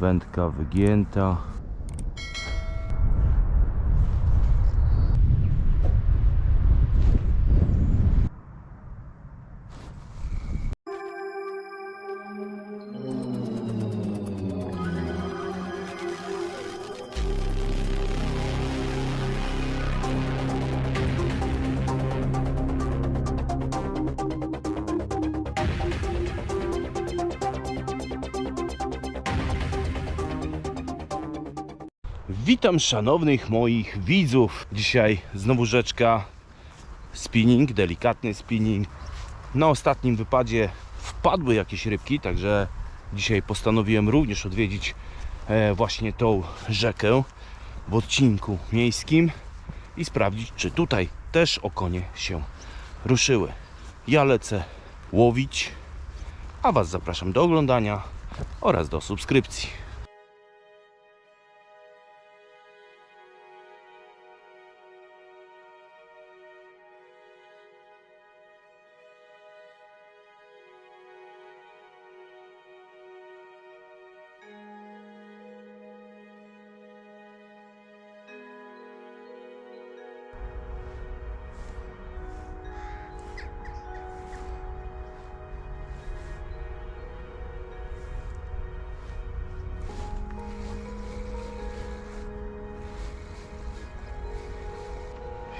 Wędka wygięta. Witam szanownych moich widzów. Dzisiaj znowu rzeczka spinning, delikatny spinning. Na ostatnim wypadzie wpadły jakieś rybki, także dzisiaj postanowiłem również odwiedzić e, właśnie tą rzekę w odcinku miejskim i sprawdzić, czy tutaj też okonie się ruszyły. Ja lecę łowić, a Was zapraszam do oglądania oraz do subskrypcji.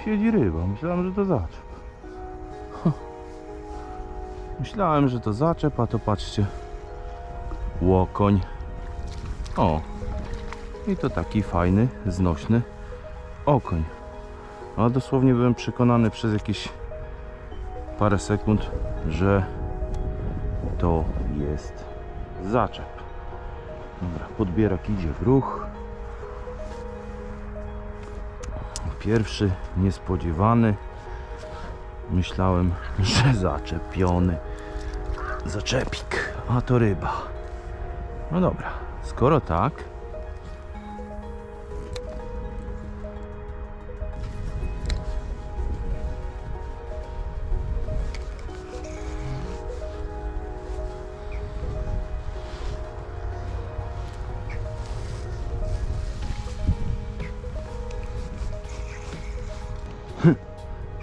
Siedzi ryba. Myślałem, że to zaczep. Myślałem, że to zaczep, a to patrzcie. Łokoń. O. I to taki fajny, znośny okoń. A dosłownie byłem przekonany przez jakieś parę sekund, że to jest zaczep. Dobra, podbierak idzie w ruch. Pierwszy niespodziewany. Myślałem, że zaczepiony. Zaczepik, a to ryba. No dobra, skoro tak.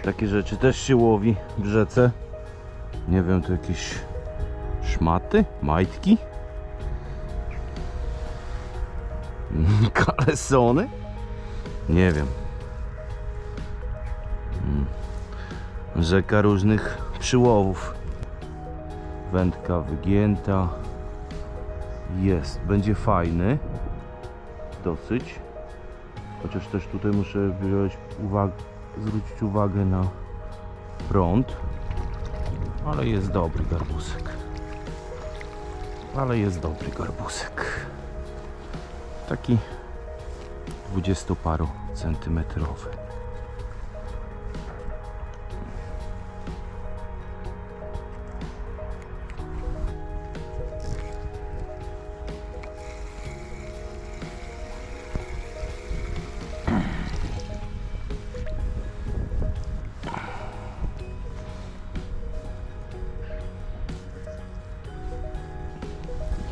Takie rzeczy też się łowi w rzece. Nie wiem, to jakieś szmaty, majtki, kalesony. Nie wiem. Mm. Rzeka różnych przyłowów. Wędka wygięta. Jest, będzie fajny. Dosyć. Chociaż też tutaj muszę wziąć uwagę, zwrócić uwagę na prąd. Ale jest dobry garbusek. Ale jest dobry garbusek. Taki dwudziestoparu centymetrowy.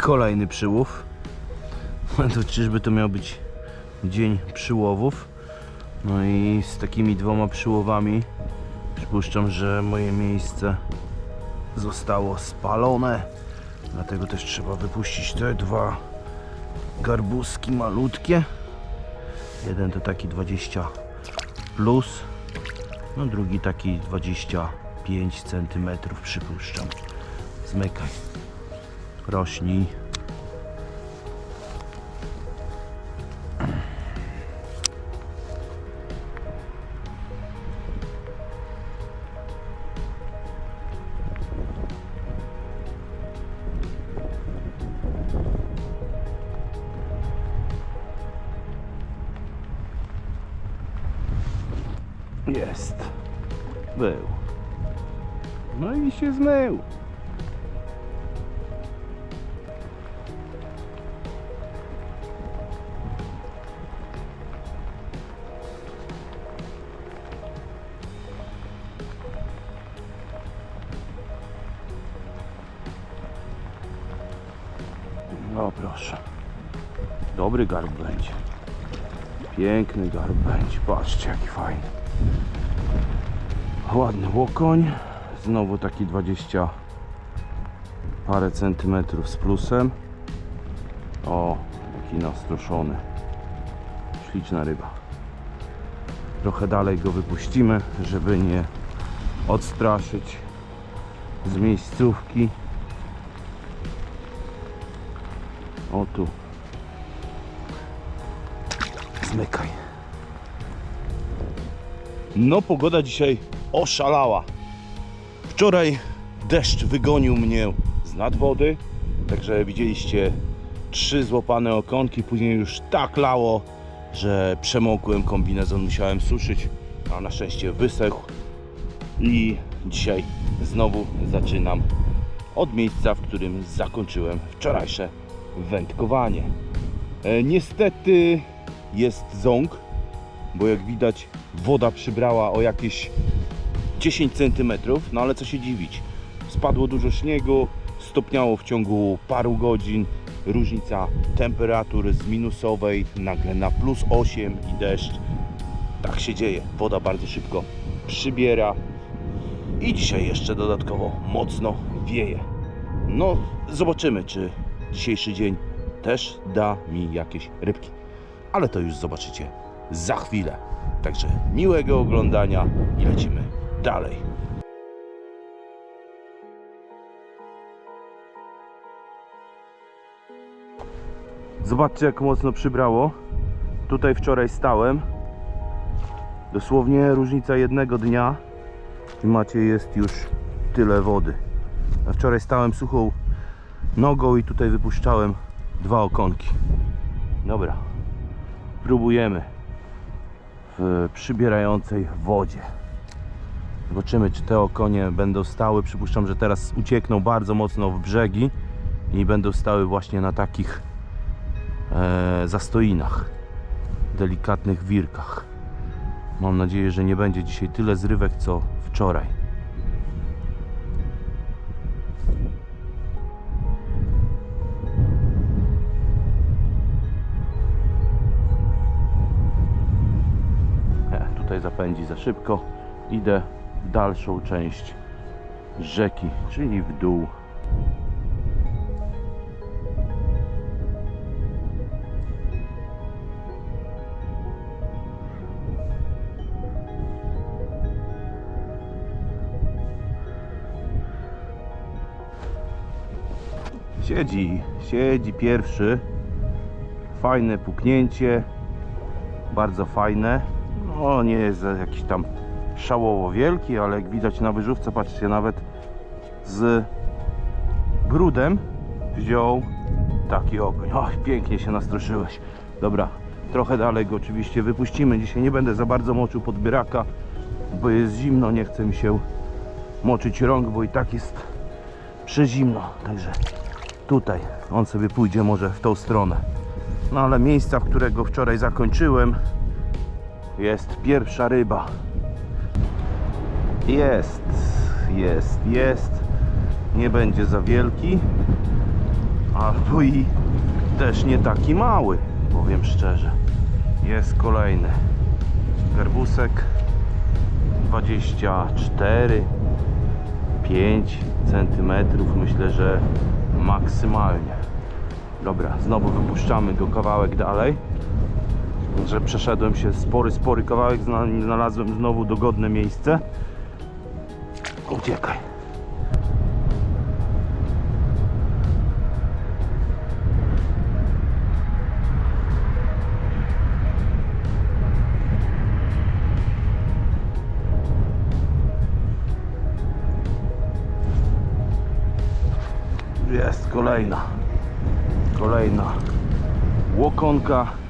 Kolejny przyłów. To czyżby to miał być dzień przyłowów. No i z takimi dwoma przyłowami przypuszczam, że moje miejsce zostało spalone. Dlatego też trzeba wypuścić te dwa garbuski malutkie. Jeden to taki 20 plus, no drugi taki 25 cm przypuszczam. Zmykaj rośnij. Jest. Był. No i się zmył. Dobry garb będzie. Piękny garb będzie. Patrzcie jaki fajny. Ładny łokoń. Znowu taki 20 parę centymetrów z plusem. O, jaki nastroszony. Śliczna ryba. Trochę dalej go wypuścimy, żeby nie odstraszyć z miejscówki. O tu. Zmykaj. No pogoda dzisiaj oszalała. Wczoraj deszcz wygonił mnie z nad wody, także widzieliście trzy złapane okonki, później już tak lało, że przemokłem kombinezon, musiałem suszyć, a na szczęście wysechł i dzisiaj znowu zaczynam od miejsca, w którym zakończyłem wczorajsze wędkowanie. E, niestety jest ząg, bo jak widać woda przybrała o jakieś 10 cm, no ale co się dziwić. Spadło dużo śniegu, stopniało w ciągu paru godzin. Różnica temperatur z minusowej nagle na plus 8 i deszcz. Tak się dzieje. Woda bardzo szybko przybiera. I dzisiaj jeszcze dodatkowo mocno wieje. No, zobaczymy, czy dzisiejszy dzień też da mi jakieś rybki. Ale to już zobaczycie za chwilę. Także miłego oglądania i lecimy dalej. Zobaczcie jak mocno przybrało. Tutaj wczoraj stałem. Dosłownie różnica jednego dnia i macie jest już tyle wody. A wczoraj stałem suchą nogą i tutaj wypuszczałem dwa okonki. Dobra, próbujemy w przybierającej wodzie. Zobaczymy, czy te okonie będą stały. Przypuszczam, że teraz uciekną bardzo mocno w brzegi i będą stały właśnie na takich e, zastoinach, delikatnych wirkach. Mam nadzieję, że nie będzie dzisiaj tyle zrywek co wczoraj. Zapędzi za szybko. Idę w dalszą część rzeki, czyli w dół. Siedzi, siedzi pierwszy. Fajne puknięcie. Bardzo fajne. No nie jest jakiś tam szałowo wielki, ale jak widać na wyżówce, patrzcie, nawet z brudem wziął taki okoń. Och, pięknie się nastroszyłeś. Dobra, trochę dalej go oczywiście wypuścimy. Dzisiaj nie będę za bardzo moczył podbieraka, bo jest zimno, nie chce mi się moczyć rąk, bo i tak jest przezimno. Także tutaj on sobie pójdzie może w tą stronę. No ale miejsca, w którego wczoraj zakończyłem, jest pierwsza ryba. Jest, jest, jest. Nie będzie za wielki, albo i też nie taki mały, powiem szczerze. Jest kolejny garbusek 24 5 centymetrów myślę, że maksymalnie. Dobra, znowu wypuszczamy go kawałek dalej. Że przeszedłem się spory, spory kawałek, zna- znalazłem znowu dogodne miejsce. Uciekaj. Jest kolejna. Kolejna łokonka.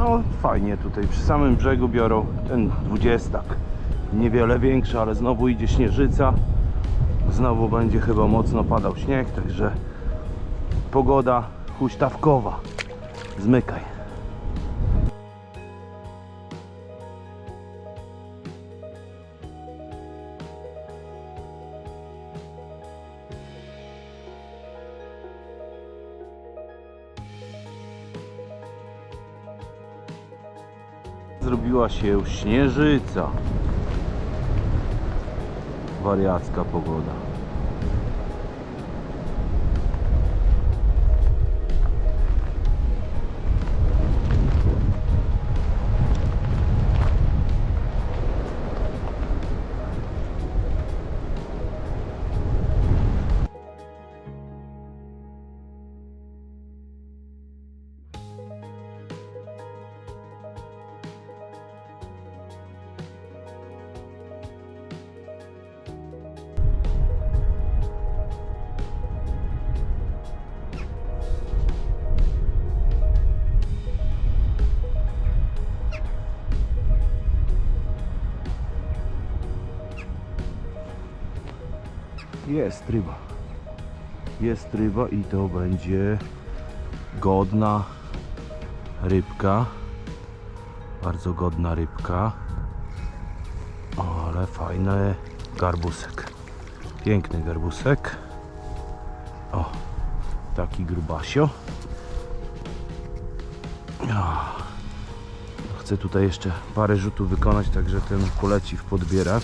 No fajnie tutaj przy samym brzegu biorą ten dwudziestak. Niewiele większy, ale znowu idzie śnieżyca. Znowu będzie chyba mocno padał śnieg, także pogoda huśtawkowa. Zmykaj. Zrobiła się śnieżyca. Wariacka pogoda. Jest ryba. Jest ryba i to będzie godna rybka. Bardzo godna rybka. Ale fajny garbusek. Piękny garbusek. O, taki grubasio. Chcę tutaj jeszcze parę rzutów wykonać, także ten poleci w podbierak.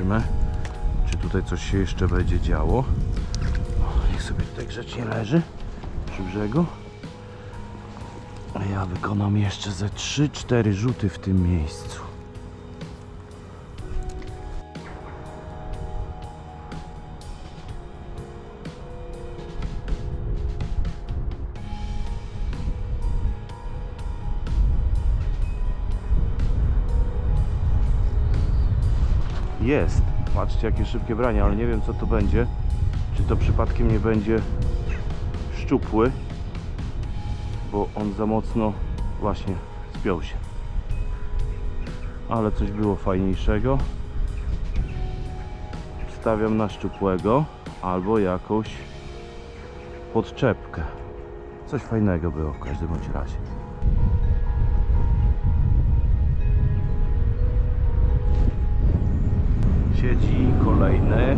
Zobaczymy, czy tutaj coś się jeszcze będzie działo. O, niech sobie tutaj grzecznie leży przy brzegu. A ja wykonam jeszcze ze 3-4 rzuty w tym miejscu. Jest. Patrzcie jakie szybkie branie, ale nie wiem co to będzie. Czy to przypadkiem nie będzie szczupły, bo on za mocno właśnie spiął się. Ale coś było fajniejszego. Stawiam na szczupłego albo jakąś podczepkę. Coś fajnego było w każdym razie. Siedzi kolejny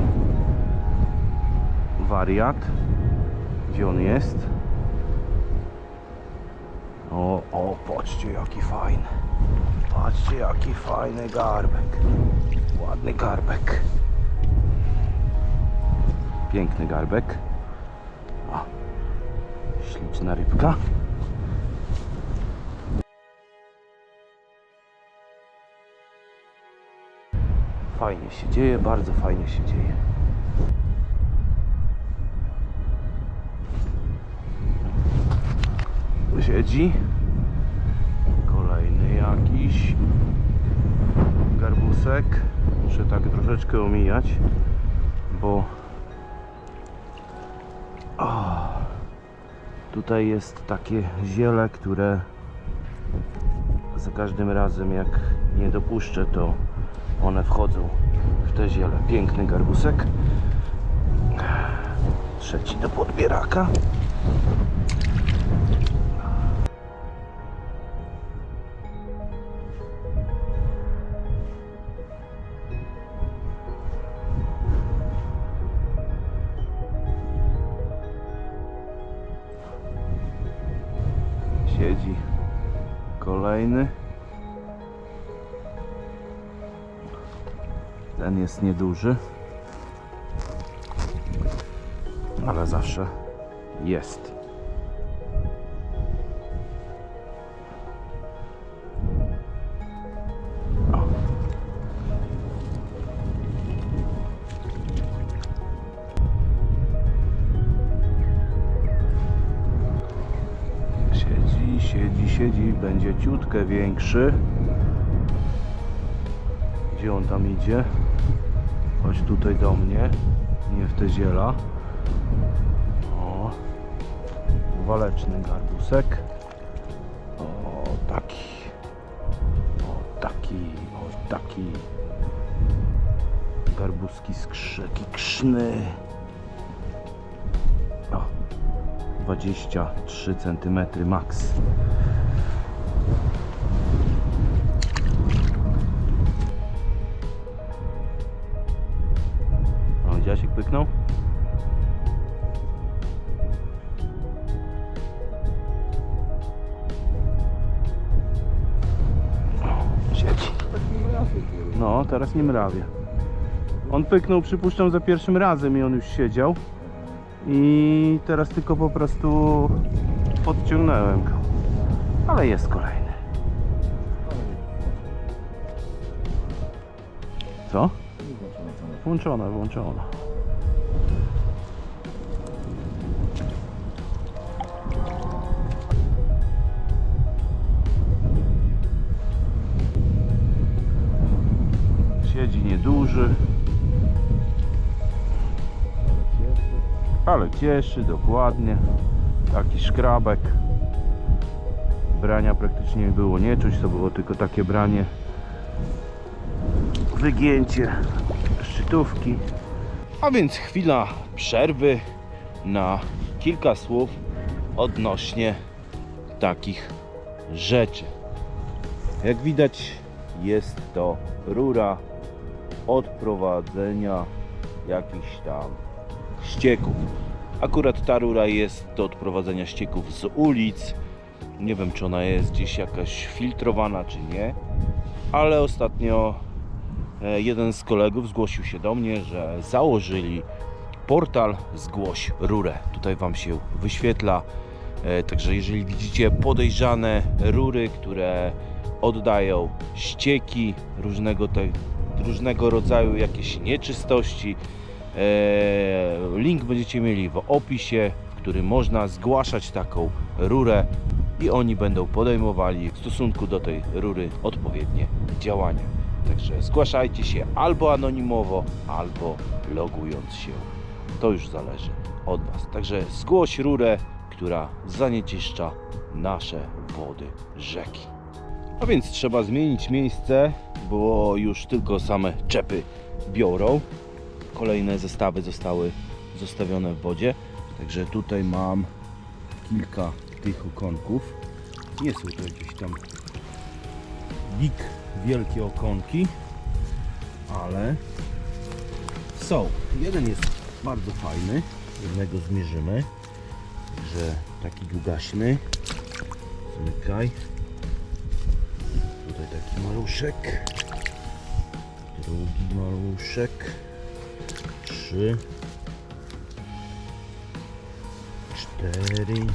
wariat. Gdzie on jest? O, o, patrzcie jaki fajny. Patrzcie jaki fajny garbek. Ładny garbek. Piękny garbek. O, śliczna rybka. Fajnie się dzieje, bardzo fajnie się dzieje. Siedzi. Kolejny jakiś garbusek. Muszę tak troszeczkę omijać, bo o, tutaj jest takie ziele, które za każdym razem jak nie dopuszczę, to one wchodzą w te ziele. Piękny garbusek. Trzeci do podbieraka. Jest nieduży, ale zawsze jest. Siedzi, siedzi, siedzi, będzie ciutkę większy. Gdzie on tam idzie? Chodź tutaj do mnie, nie w te ziela. O, waleczny garbusek. O, taki. O, taki, o, taki. Garbuski skrzeki krzny. O, 23 cm max. wcisnął. No, teraz nie mrawie. On pyknął, przypuszczam, za pierwszym razem i on już siedział. I teraz tylko po prostu podciągnąłem go. Ale jest kolejny. Co? Włączone, włączone. Siedzi nieduży. Ale cieszy, dokładnie. Taki szkrabek. Brania praktycznie nie było nie czuć, to było tylko takie branie. Wygięcie szczytówki. A więc chwila przerwy na kilka słów odnośnie takich rzeczy. Jak widać jest to rura odprowadzenia jakichś tam ścieków. Akurat ta rura jest do odprowadzenia ścieków z ulic. Nie wiem, czy ona jest gdzieś jakaś filtrowana, czy nie, ale ostatnio e, jeden z kolegów zgłosił się do mnie, że założyli portal Zgłoś rurę. Tutaj Wam się wyświetla. E, Także jeżeli widzicie podejrzane rury, które oddają ścieki, różnego, te, różnego rodzaju jakieś nieczystości, e, link będziecie mieli w opisie, w którym można zgłaszać taką rurę i oni będą podejmowali w stosunku do tej rury odpowiednie działania. Także zgłaszajcie się albo anonimowo, albo logując się. To już zależy od Was. Także zgłoś rurę, która zanieczyszcza nasze wody rzeki. A więc trzeba zmienić miejsce, bo już tylko same czepy biorą. Kolejne zestawy zostały zostawione w wodzie. Także tutaj mam kilka tych okonków. Nie są to jakieś tam big, wielkie okonki, ale są. Jeden jest bardzo fajny, jednego zmierzymy, że taki długaśny. Zmykaj. Tutaj taki maluszek. Drugi maluszek. Trzy. Cztery.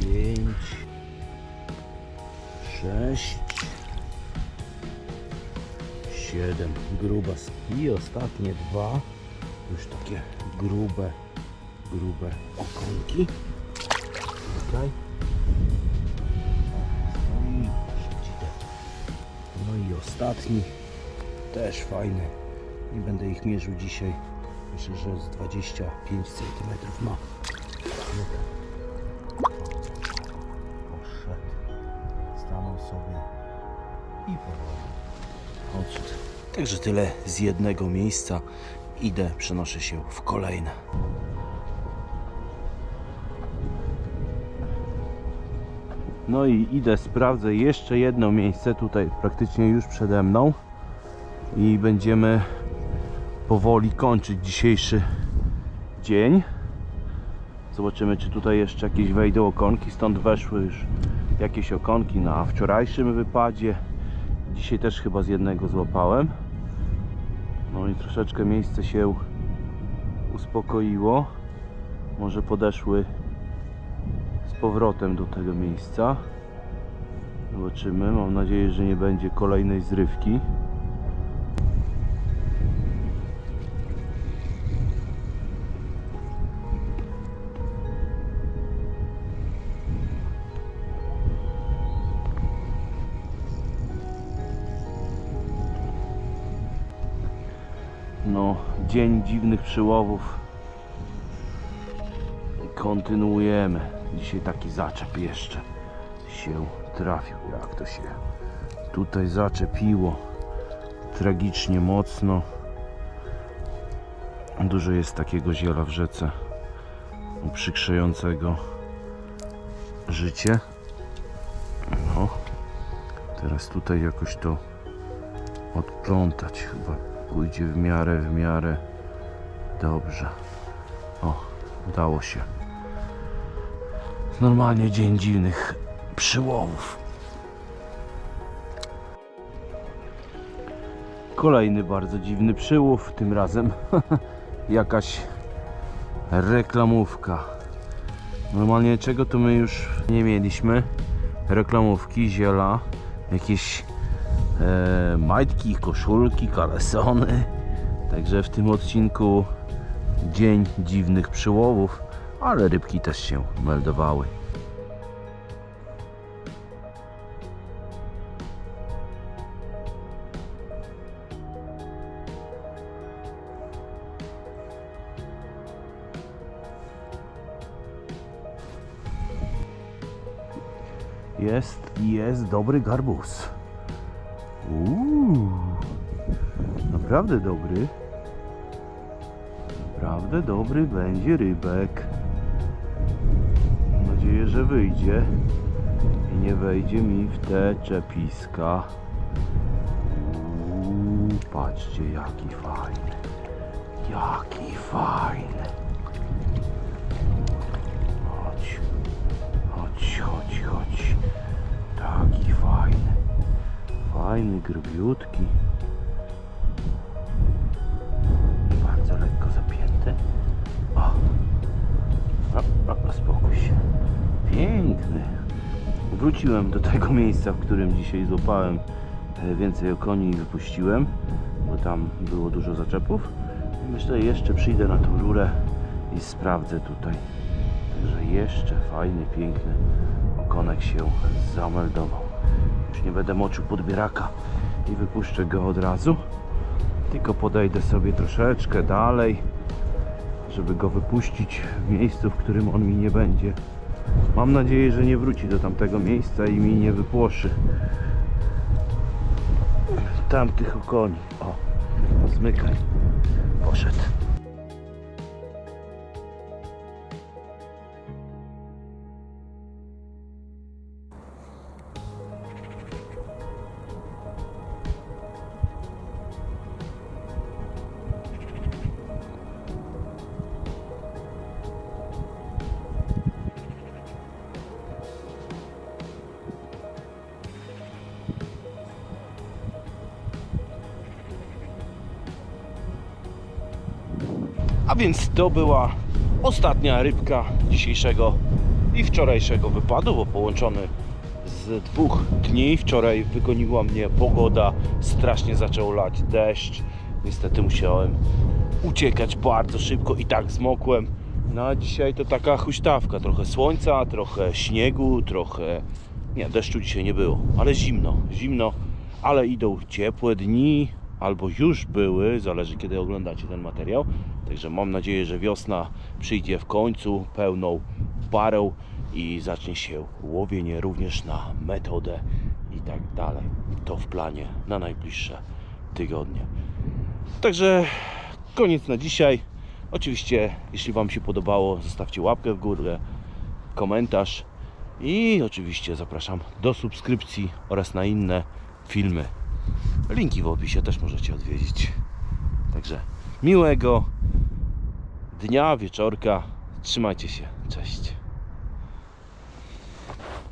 Pięć. Sześć. Siedem. Grubas. I ostatnie dwa. Już takie grube, grube okonki. Tutaj. Ostatni. Też fajny. Nie będę ich mierzył dzisiaj. Myślę, że z 25 cm ma. Poszedł. Stanął sobie i powoli odszedł. Także tyle z jednego miejsca. Idę, przenoszę się w kolejne. No i idę, sprawdzę jeszcze jedno miejsce tutaj praktycznie już przede mną i będziemy powoli kończyć dzisiejszy dzień. Zobaczymy, czy tutaj jeszcze jakieś wejdą okonki. Stąd weszły już jakieś okonki na wczorajszym wypadzie. Dzisiaj też chyba z jednego złapałem. No i troszeczkę miejsce się uspokoiło. Może podeszły powrotem do tego miejsca. Zobaczymy. Mam nadzieję, że nie będzie kolejnej zrywki. No, dzień dziwnych przyłowów. Kontynuujemy. Dzisiaj taki zaczep jeszcze się trafił. Jak to się tutaj zaczepiło. Tragicznie mocno. Dużo jest takiego ziela w rzece uprzykrzającego życie. No. Teraz tutaj jakoś to odplątać chyba pójdzie w miarę, w miarę dobrze. O, udało się normalnie dzień dziwnych przyłowów. Kolejny bardzo dziwny przyłów, tym razem jakaś reklamówka. Normalnie czego tu my już nie mieliśmy? Reklamówki, ziela, jakieś e, majtki, koszulki, kalesony. Także w tym odcinku dzień dziwnych przyłowów ale rybki też się meldowały. Jest, jest dobry garbus. Uuu, naprawdę dobry. Naprawdę dobry będzie rybek. Że wyjdzie i nie wejdzie mi w te czepiska. Uuu, patrzcie jaki fajny. Jaki fajny. Chodź. Chodź, chodź, chodź. Taki fajny. Fajny, grubiutki. Wróciłem do tego miejsca, w którym dzisiaj złapałem e, więcej okoni i wypuściłem, bo tam było dużo zaczepów. Myślę, jeszcze przyjdę na tą rurę i sprawdzę tutaj. Także jeszcze fajny, piękny okonek się zameldował. Już nie będę moczył podbieraka i wypuszczę go od razu. Tylko podejdę sobie troszeczkę dalej, żeby go wypuścić w miejscu, w którym on mi nie będzie. Mam nadzieję, że nie wróci do tamtego miejsca i mi nie wypłoszy tamtych okoni. O, zmykaj. Poszedł. A więc to była ostatnia rybka dzisiejszego i wczorajszego wypadu, bo połączony z dwóch dni. Wczoraj wygoniła mnie pogoda, strasznie zaczął lać deszcz. Niestety musiałem uciekać bardzo szybko i tak zmokłem. No a dzisiaj to taka huśtawka, trochę słońca, trochę śniegu, trochę... Nie, deszczu dzisiaj nie było, ale zimno, zimno, ale idą ciepłe dni, albo już były, zależy kiedy oglądacie ten materiał. Także mam nadzieję, że wiosna przyjdzie w końcu pełną parą i zacznie się łowienie również na metodę i tak dalej. To w planie na najbliższe tygodnie. Także koniec na dzisiaj. Oczywiście, jeśli Wam się podobało, zostawcie łapkę w górę, komentarz i oczywiście zapraszam do subskrypcji oraz na inne filmy. Linki w opisie też możecie odwiedzić. Także miłego dnia, wieczorka. Trzymajcie się. Cześć.